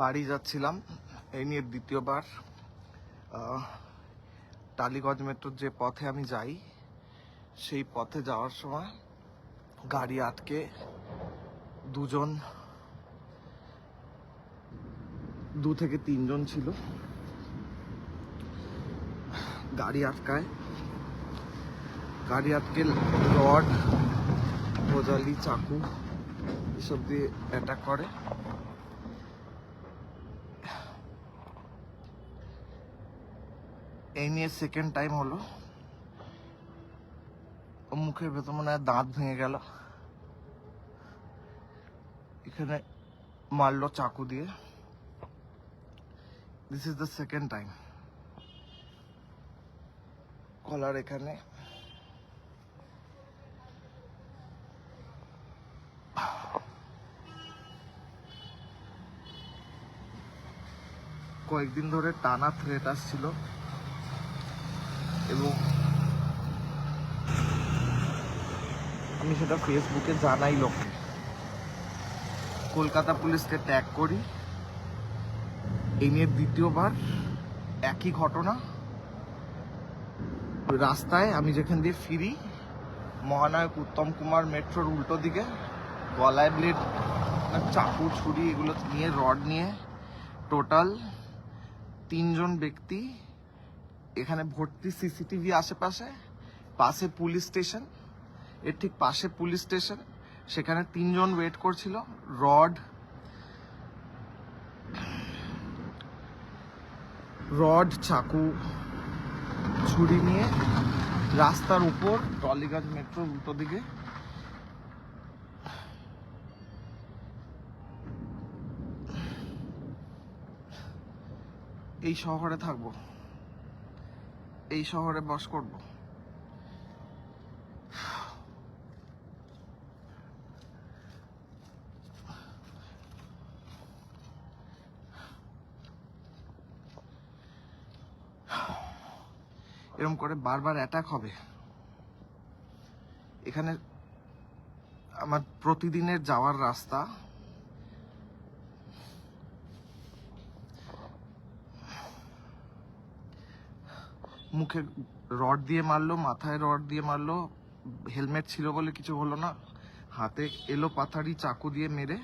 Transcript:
বাড়ি যাচ্ছিলাম। এই নিয়ে দ্বিতীয়বার টালিগঞ্জ মেট্রোর যে পথে আমি যাই, সেই পথে যাওয়ার সময় গাড়ি আটকে দুজন, দু থেকে তিনজন ছিল। গাড়ি আটকায়। গাড়ি আটকে রড গোজালি চাকু এসব দিয়ে অ্যাটাক করে। এই নিয়ে সেকেন্ড টাইম হলো। মুখের ভেতর মনে হয় দাঁত ভেঙে গেল। এখানে মারলো চাকু দিয়ে। This is the second time collar এখানে। কয়েকদিন ধরে টানা থ্রেট আসছিল। এবং আমি সেটা ফেসবুকে জানাই লোককে। কলকাতা পুলিশকে ট্যাগ করি। এই নিয়ে দ্বিতীয়বার একই ঘটনা। রাস্তায় আমি যেখান দিয়ে ফিরি, মহানায়ক উত্তম কুমার মেট্রোর উল্টো দিকে, গলায় ব্লেড চাকু, ছুরি, এগুলো নিয়ে রড নিয়ে টোটাল তিনজন ব্যক্তি এখানে ভর্তি সিসিটিভি আশেপাশে, পাশে পুলিশ স্টেশন, এর ঠিক পাশে পুলিশ স্টেশন, সেখানে তিনজন ওয়েট করছিল, রড রড, চাকু, ছুরি নিয়ে রাস্তার উপর, টলিগঞ্জ মেট্রোর উল্টো দিকে। এই শহরে থাকব। এই শহরে বস করব। এরকম করে বারবার অ্যাটাক হবে। এখানে আমার প্রতিদিনের যাওয়ার রাস্তা মুখে রড দিয়ে মারলো, মাথায় রড দিয়ে মারলো, হেলমেট ছিল বলে কিছু হলো না। হাতে এলো পাথারি, চাকু দিয়ে মেরে